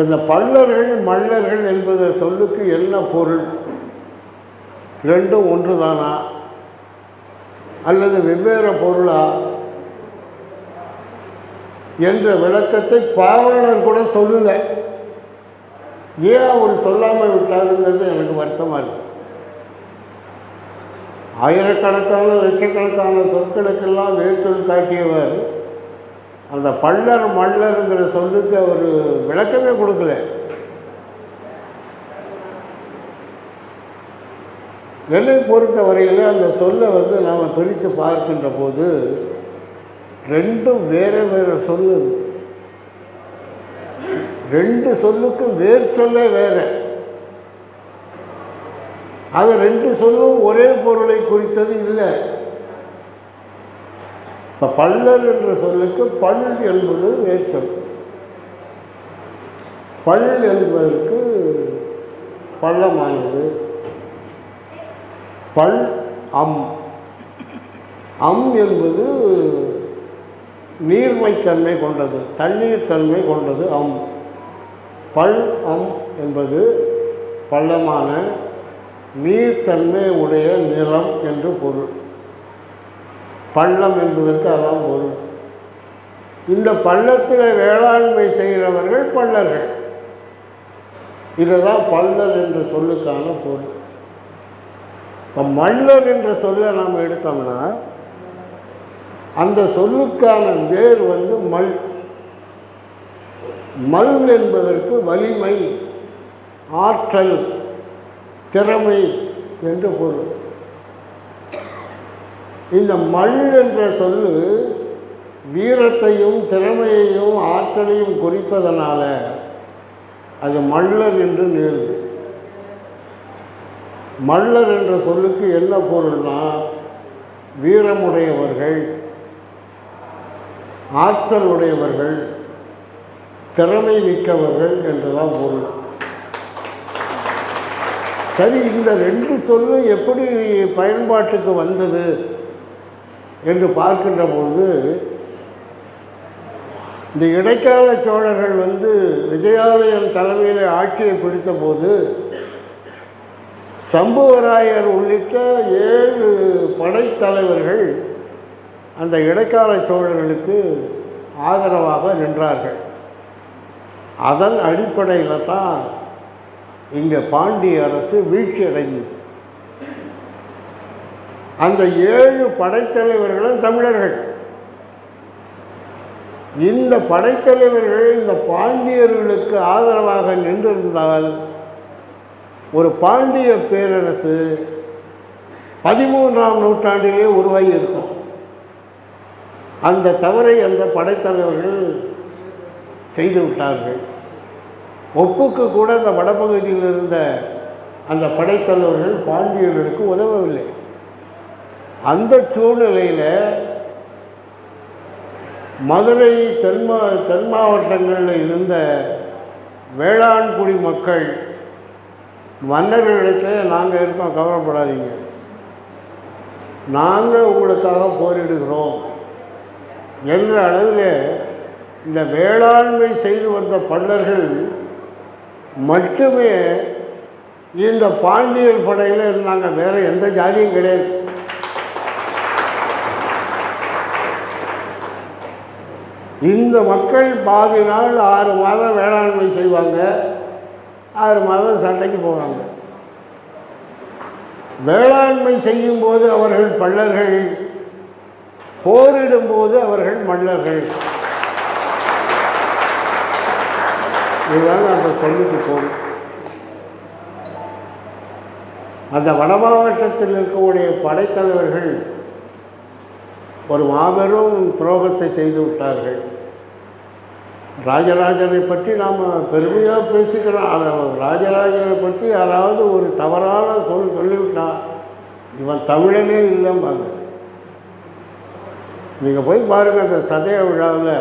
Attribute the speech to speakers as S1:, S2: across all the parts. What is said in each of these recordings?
S1: இப்போ இந்த பல்லர்கள் மல்லர்கள் என்பது சொல்லுக்கு என்ன பொருள்? ரெண்டும் ஒன்று தானா அல்லது வெவ்வேறு பொருளா? என்ற விளக்கத்தை பாவலர் கூட சொல்லலை. ஏன் அவர் சொல்லாமல் விட்டாருங்கிறது எனக்கு வருத்தமாக இருக்கு. ஆயிரக்கணக்கான லட்சக்கணக்கான சொற்களுக்கெல்லாம் வேர்ச்சொல் காட்டியவர் அந்த பல்லர் மல்லருங்கிற சொல்லுக்கு அவர் விளக்கமே கொடுக்கல. என்னை பொறுத்த வரையில் அந்த சொல்லை வந்து நாம் பிரித்து பார்க்கின்ற போது ரெண்டும் வேறு வேறு சொல்லுது ரெண்டு சொல்லுக்கும் வேர் சொல்லே வேறு. அது ரெண்டு சொல்லும் ஒரே பொருளை குறித்தது இல்லை. இப்போ பல்லர் என்ற சொல்லுக்கு பல் என்பது வேர்ச்சொல் பல் என்பதற்கு பள்ளமானது. பல் அம். அம் என்பது நீர்மைத்தன்மை கொண்டது தண்ணீர் தன்மை கொண்டது அம். பல் அம் என்பது பள்ளமான நீர்த்தன்மை உடைய நிலம் என்று பொருள். பள்ளம் என்பதற்கு அதான் பொருள். இந்த பள்ளத்தில் வேளாண்மை செய்கிறவர்கள் பள்ளர்கள். இதுதான் பள்ளர் என்ற சொல்லுக்கான பொருள். இப்போ மல்லர் என்ற சொல்லை நாம் எடுத்தோம்னா அந்த சொல்லுக்கான வேர் வந்து மல். மல் என்பதற்கு வலிமை ஆற்றல் திறமை என்று பொருள். இந்த மல் என்ற சொல்லு வீரத்தையும் திறமையையும் ஆற்றலையும் குறிப்பதனால அது மல்லர் என்று நிகழ்வு மல்லர் என்ற சொல்லுக்கு என்ன பொருள்னா வீரமுடையவர்கள் ஆற்றல் உடையவர்கள் திறமை மிக்கவர்கள் என்றுதான் பொருள். சரி இந்த ரெண்டு சொல்லு எப்படி பயன்பாட்டுக்கு வந்தது? என்று பார்க்கின்ற பொழுது இந்த இடைக்கால சோழர்கள் வந்து விஜயாலயம் தலைமையில் ஆட்சியை பிடித்த போது சம்புவராயர் உள்ளிட்ட ஏழு படைத்தலைவர்கள் அந்த இடைக்கால சோழர்களுக்கு ஆதரவாக நின்றார்கள். அதன் அடிப்படையில் தான் இங்கே பாண்டிய அரசு வீழ்ச்சி அடைந்தது அந்த ஏழு படைத்தலைவர்களும் தமிழர்கள். இந்த படைத்தலைவர்கள் இந்த பாண்டியர்களுக்கு ஆதரவாக நின்றிருந்தால் ஒரு பாண்டிய பேரரசு பதிமூன்றாம் நூற்றாண்டிலே உருவாகி இருக்கும் அந்த தவறை அந்த படைத்தலைவர்கள் செய்துவிட்டார்கள். ஒப்புக்கு கூட அந்த வடபகுதியில் இருந்த அந்த படைத்தலைவர்கள் பாண்டியர்களுக்கு உதவவில்லை. அந்த சூழ்நிலையில் மதுரை தென்மா தென் மாவட்டங்களில் இருந்த வேளாண்குடி மக்கள் மன்னர்களிடத்தில் நாங்கள் இருக்கோம் கவலைப்படாதீங்க. நாங்கள் உங்களுக்காக போரிடுகிறோம் என்ற அளவில் இந்த வேளாண்மை செய்து வந்த பல்லர்கள் மட்டுமே இந்த பாண்டியர் படையில் நாங்கள் வேறு எந்த ஜாதியும் கிடையாது. இந்த மக்கள் பாதி நாள் ஆறு மாதம் வேளாண்மை செய்வாங்க ஆறு மாதம் சண்டைக்கு போவாங்க. வேளாண்மை செய்யும்போது அவர்கள் பள்ளர்கள் போரிடும்போது அவர்கள் மல்லர்கள் இதுதான் அந்த சொல்லிட்டு போகும் அந்த வட மாவட்டத்தில் இருக்கக்கூடிய படைத்தலைவர்கள் ஒரு மாபெரும் துரோகத்தை செய்து விட்டார்கள். ராஜராஜனை பற்றி நாம் பெருமையாக பேசிக்கிறோம் அதை ராஜராஜனை பற்றி யாராவது ஒரு தவறான சொல் சொல்லிவிட்டான் இவன் தமிழனே இல்லைம்பாங்க. நீங்கள் போய் பாருங்கள் அந்த சதய விழாவில்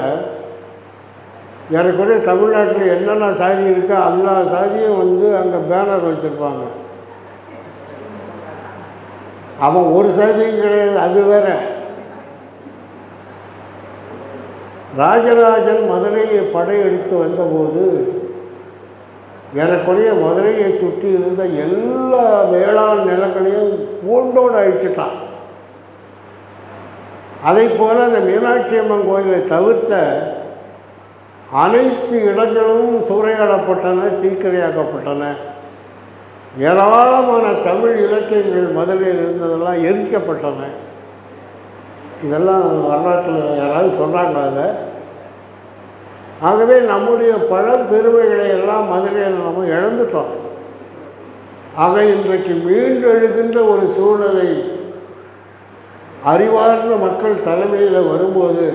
S1: ஏறக்குறைய தமிழ்நாட்டில் என்னென்ன சாதி இருக்கோ எல்லா சாதியும் வந்து அங்கே பேனர் வச்சுருப்பாங்க. அவன் ஒரு சாதியும் கிடையாது அது வேறு. ராஜராஜன் மதுரையை படையெடுத்து வந்தபோது ஏறக்குறைய மதுரையை சுற்றி இருந்த எல்லா வேளாண் நிலங்களையும் பூண்டோடு அழிச்சிட்டான். அதை போல அந்த மீனாட்சி அம்மன் கோயிலை தவிர்த்த அனைத்து இடங்களும் சூறையாடப்பட்டன தீக்கிரையாக்கப்பட்டன. ஏராளமான தமிழ் இலக்கியங்கள் மதுரையில் இருந்ததெல்லாம் எரிக்கப்பட்டன. இதெல்லாம் வரலாற்றில் யாராவது சொல்கிறாங்களாங்க ஆகவே நம்முடைய பழம்பெருமைகளை எல்லாம் மதுரையில் நம்ம இழந்துட்டோம். ஆக இன்றைக்கு மீண்டெழுகின்ற ஒரு சூழ்நிலை அறிவார்ந்த மக்கள் தலைமையில் வரும்போது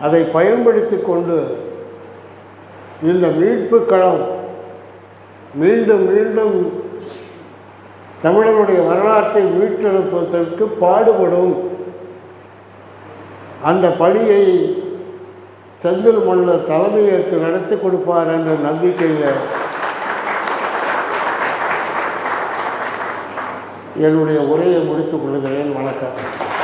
S1: அதை பயன்படுத்தி கொண்டு இந்த மீட்பு களம் மீண்டும் மீண்டும் தமிழருடைய வரலாற்றை மீட்டெடுப்பதற்கு பாடுபடும். அந்த பணியை செந்தில் மன்னர் தலைமையேற்று நடத்தி கொடுப்பார் என்ற நம்பிக்கையில் என்னுடைய உரையை முடித்துக் கொள்கிறேன். வணக்கம்.